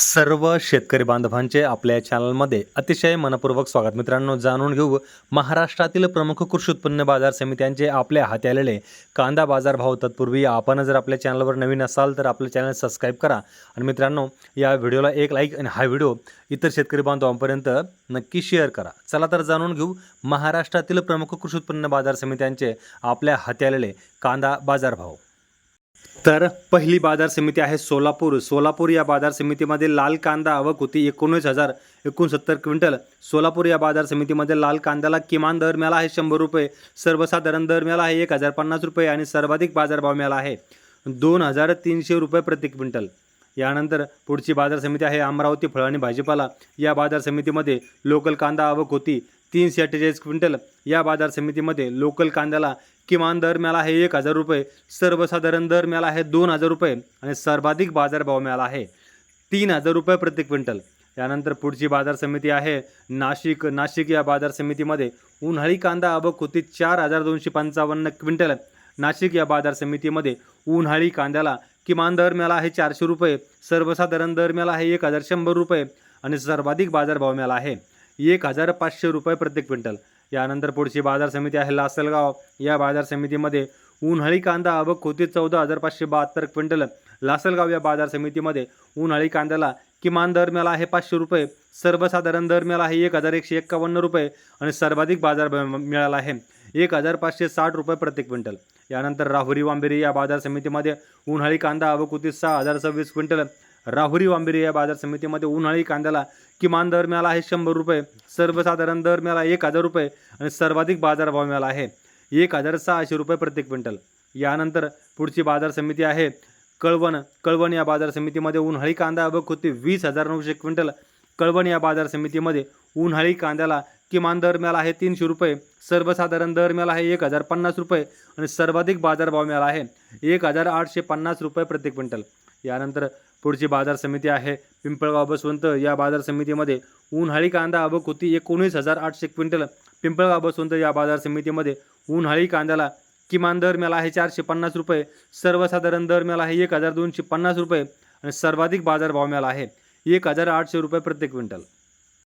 सर्व शेतकरी बांधवांचे आपल्या चॅनलमध्ये अतिशय मनपूर्वक स्वागत. मित्रांनो जाणून घेऊ महाराष्ट्रातील प्रमुख कृषी उत्पन्न बाजार समित्यांचे आपल्या हाती आलेले कांदा बाजार भाव तत्पूर्वी आपण जर आपल्या चॅनलवर नवीन असाल तर आपलं चॅनल सबस्क्राईब करा. आणि मित्रांनो या व्हिडिओला एक लाईक आणि हा व्हिडिओ इतर शेतकरी बांधवांपर्यंत नक्की शेअर करा. चला तर जाणून घेऊ महाराष्ट्रातील प्रमुख कृषी उत्पन्न बाजार समित्यांचे आपल्या हाती आलेले कांदा बाजारभाव तर पहिली बाजार समिती आहे सोलापूर. सोलापूर या बाजार समितीमध्ये लाल कांदा आवक होती एकोणीस हजार एकोणसत्तर क्विंटल. सोलापूर या बाजार समितीमध्ये लाल कांद्याला किमान दर मिळाला आहे शंभर रुपये सर्वसाधारण दर मिळाला आहे एक हजार पन्नास रुपये आणि सर्वाधिक बाजारभाव मिळाला आहे दोन हजार तीनशे रुपये प्रति क्विंटल. यानंतर पुढची बाजार समिती आहे अमरावती फळ आणि भाजीपाला. या बाजार समितीमध्ये लोकल कांदा आवक होती तीनशे अठ्ठेचाळीस क्विंटल या बाजार समितीमध्ये लोकल कांद्याला किमान दर मिळाला आहे एक हजार रुपये सर्वसाधारण दर मिळाला आहे दोन हजार रुपये आणि सर्वाधिक बाजारभाव मिळाला आहे तीन हजार रुपये प्रति क्विंटल. यानंतर पुढची बाजार समिती आहे नाशिक. नाशिक या बाजार समितीमध्ये उन्हाळी कांदा आवक होती चार हजार दोनशे पंचावन्न क्विंटल. नाशिक या बाजार समितीमध्ये उन्हाळी कांद्याला किमान दर मिळाला आहे चारशे रुपये सर्वसाधारण दर मिळाला आहे एक हजार शंभर रुपये आणि सर्वाधिक बाजारभाव मिळाला आहे. एक हजार पाचशे रुपये प्रत्येक क्विंटल. यानंतर पुढची बाजार समिती आहे लासलगाव. या बाजार समितीमध्ये उन्हाळी कांदा आवक होती चौदा हजार पाचशे बहात्तर क्विंटल. लासलगाव या बाजार समितीमध्ये उन्हाळी कांद्याला किमान दर मिळाला आहे पाचशे रुपये. सर्वसाधारण दर मिळाला आहे एक हजार एकशे एक्कावन्न रुपये आणि सर्वाधिक बाजार मिळाला आहे एक हजार पाचशे साठ रुपये प्रति क्विंटल. यानंतर राहुरी वांबेरी या बाजार समितीमध्ये उन्हाळी कांदा आवक होती सहा हजार सव्वीस क्विंटल. राहुरी वांबेरी या बाजार समितीमध्ये उन्हाळी कांद्याला किमान दर मिळाला आहे शंभर रुपये सर्वसाधारण दर मिळाला एक हजार रुपये आणि सर्वाधिक बाजारभाव मिळाला आहे एक हजार सहाशे रुपये प्रति क्विंटल. यानंतर पुढची बाजार समिती आहे कळवण. कळवण या बाजार समितीमध्ये उन्हाळी कांदा आवक होती वीस हजार नऊशे क्विंटल. कळवण या बाजार समितीमध्ये उन्हाळी कांद्याला किमान दर मिळाला आहे तीनशे रुपये सर्वसाधारण दर मिळाला आहे एक हजार पन्नास रुपये आणि सर्वाधिक बाजारभाव मिळाला आहे एक हजार आठशे पन्नास रुपये प्रति क्विंटल. यानंतर पुढची बाजार समिती आहे. पिंपळगाव बसवंत या बाजार समितीमध्ये उन्हाळी कांदा आवक होती एकोणीस हजार आठशे क्विंटल. पिंपळगाव बसवंत या बाजार समितीमध्ये उन्हाळी कांद्याला किमान दर मिळाला आहे चारशे पन्नास रुपये. सर्वसाधारण दर मिळाला आहे एक हजार दोनशे पन्नास रुपये. आणि सर्वाधिक बाजारभाव मिळाला आहे एक हजार आठशे रुपये प्रति क्विंटल.